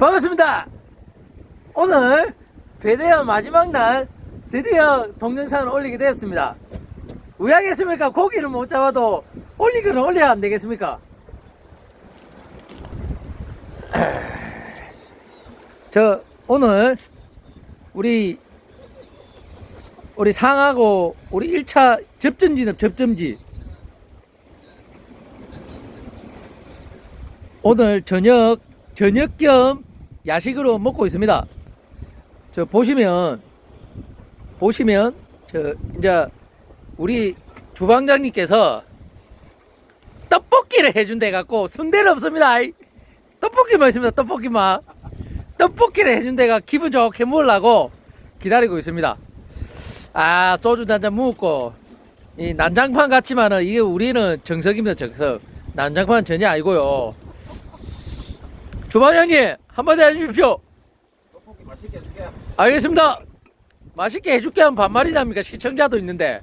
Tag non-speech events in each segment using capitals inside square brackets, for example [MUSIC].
반갑습니다. 오늘 배대여 마지막 날 드디어 동영상을 올리게 되었습니다. 왜 하겠습니까? 고기를 못 잡아도 올리기는 올려야 안 되겠습니까? [CLEARS THROAT] 저 오늘 우리 우리 상하고 우리 1차 접전지는 접점지 오늘 저녁 저녁 겸 야식으로 먹고 있습니다. 저 보시면 보시면 저 이제 우리 주방장님께서 떡볶이를 해준대 갖고 순대는 없습니다. 떡볶이만 있습니다. 떡볶이만 떡볶이를 해준대가 기분 좋게 먹으려고 기다리고 있습니다. 아 소주 한잔 먹고 이 난장판 같지만은 이게 우리는 정석입니다. 정석 난장판 전혀 아니고요. 주방장님 한마디 해주십시오. 떡볶이 맛있게 해줄게. 알겠습니다. 맛있게 해줄게 하면 반말이랍니까? 시청자도 있는데.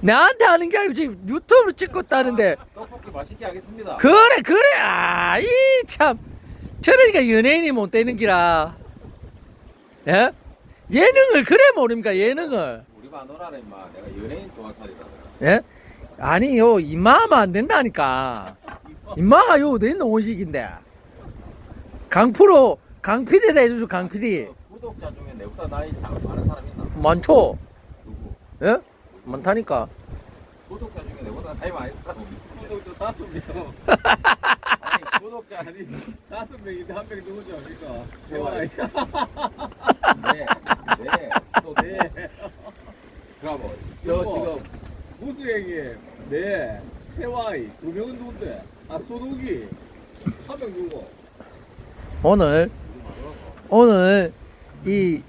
나한테 하는 게 아니고 지금 유튜브로 찍고 있다는데. 떡볶이 맛있게 하겠습니다. 그래, 그래. 아, 이 참. 저러니까 연예인이 못 되는 기라. 예? 예능을 그래 모릅니까? 예능을. 우리 마누라는 임마 내가 연예인 도화살이라. 예? 아니요, 임마하면 안 된다니까. 임마가 요, 내 노식인데. 강프로, 강PD다 해주죠, 강PD. 구독자 중에 내보다 나이 장 많은 사람 있나? 많죠? 누구? 예? 많다니까. 구독자 중에 내보다 나이 많은 사람? 구독자 다섯 명. [LAUGHS] 아니 [LAUGHS] 구독자 아니 다섯 명인데 한명 누구죠? 그러니까 대화이. 대화이. 네, 네, 또 네. 그럼 저 누구? 지금 무수 형님. 네. 태화이. 두 명은 누군데? 아 손욱이. 한 명 누구? 오늘 오늘 이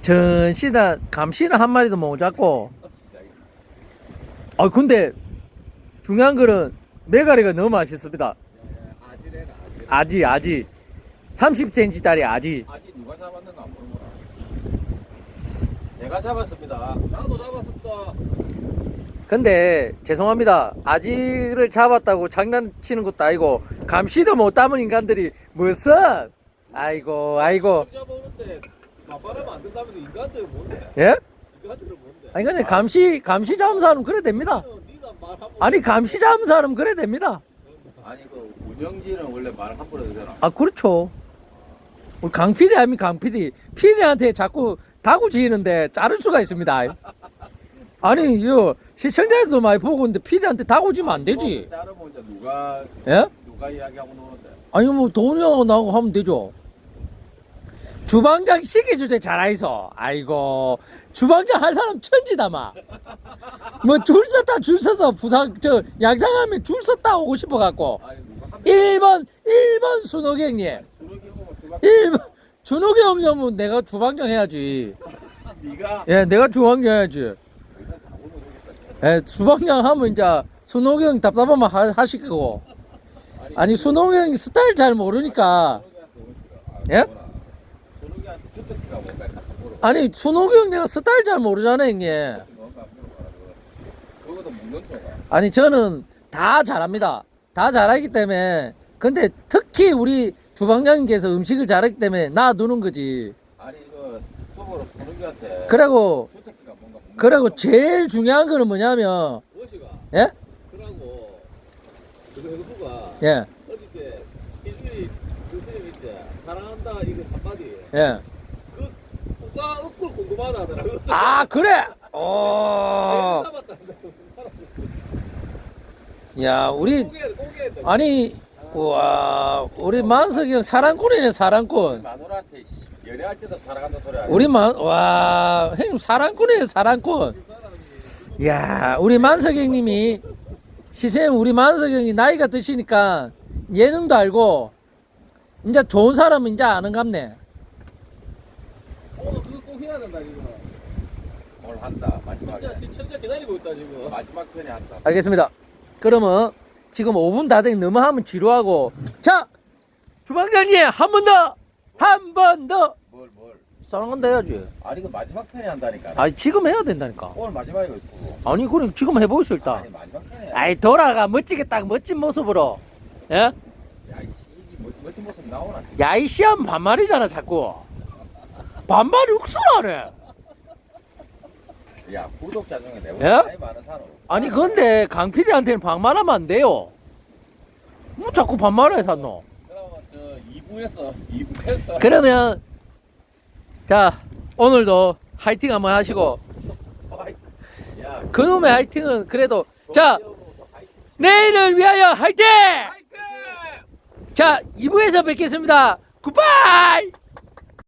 전시다 감시는 한 마리도 못 잡고 아 근데 중요한 거는 메가리가 너무 맛있습니다 아지. 아지 아지 30cm짜리 아지 아지 누가 잡았는가 안 물어보라. 제가 잡았습니다. 나도 잡았습니다. 근데 죄송합니다 아지를 잡았다고 장난치는 것도 아니고 감시도 못 담은 인간들이 무슨 아이고 아이고 청자 보는데 만발하면 안 된다면 인간들은 뭔데? 예? 인간들은 뭔데? 아니 근데 감시 감시 잡은 사람은 그래 됩니다 니가 말하고 아니 감시 잡은 사람은 그래 됩니다 아니 그 운영진은 원래 말 함부로 되잖아. 아 그렇죠. 우리 강 PD 아닙니까 강 PD. PD한테 자꾸 다구 지이는데 자를 수가 있습니다. 아니 이거 시청자들도 많이 보고 있는데 PD한테 다구 지면 안 되지. 자르면 이제 누가 예? 누가 이야기하고 노는데. 아니 뭐 돈이하고 나하고 하면 되죠. 주방장 시기 주제 잘하이소. 아이고 주방장 할 사람 천지다마. 뭐줄 섰다 줄 서서 부상 저 양상하면 줄 섰다 오고 싶어 갖고 아니 누가 한 1번 1번 순옥 형님. 보고 주방 1번 준옥이 형님은 내가 주방장 해야지. [LAUGHS] 네가 예, 내가 주방장 해야지. 예, 주방장 하면 이제 순옥이 형 답답하면 하, 하실 거고. 아니 순옥이 형이 스타일 잘 모르니까. 예? 아니 순옥이 형 내가 스타일 잘 모르잖아 형님. 아니 저는 다 잘합니다. 다 잘하기 때문에. 근데 특히 우리 주방장님께서 음식을 잘하기 때문에 놔두는 거지. 아니 이거 속으로 수록이한테 그리고 그리고. 제일 중요한 거는 뭐냐면? 예? 그러고 그 형수가 예. 어저께 일주일 교수님 있지 사랑한다 이거 한마디 예. 그 누가 억굴 궁금하다 하더라고 아 그래. 어. 야 우리 공개 공개 아니 와 우리 만석이 형 사랑꾼이네 사랑꾼. 마누라한테 씨, 연애할 때도 살아간다 소리 하네. 우리 만 와 형님 사랑꾼이에요 사랑꾼. 야 우리 만석 형님이 시생 우리 만석 형이 나이가 드시니까 예능도 알고 이제 좋은 사람은 이제 아는 갑네. 오늘 그거 꼭 해야 된다 이거 뭘 한다 마지막에 시청자 시청자 기다리고 있다 지금 마지막 편에 한다. 알겠습니다. 그러면 지금 5분 다 되니 너무 하면 지루하고 자 주방장님 한 번 더 한 번 더 뭘 뭘. 사랑한다 해야지. 아니 그 마지막 편에 한다니까. 아니 지금 해야 된다니까. 오늘 마지막이고 있고. 아니 그럼 지금 해보시오 일단. 아니 마지막 편에. 아이 돌아가 멋지게 딱 멋진 모습으로. 예? 야, 이 씨, 무슨 모습 나오나? 야, 이 시험 반말이잖아, 자꾸. 반말이 욱수라네. 야 구독자 중에 예? 내보다 나이 많은 사람. 아니, 근데 강 PD한테는 반말하면 안 돼요. 뭐 자꾸 반말해, 샀노? 그러면 저 2부에서 2부에서 그러면, 자, 오늘도 화이팅 한번 하시고, 야 그놈의 화이팅은 그래도, 자, 내일을 위하여 화이팅! 자, 2부에서 뵙겠습니다. 굿바이!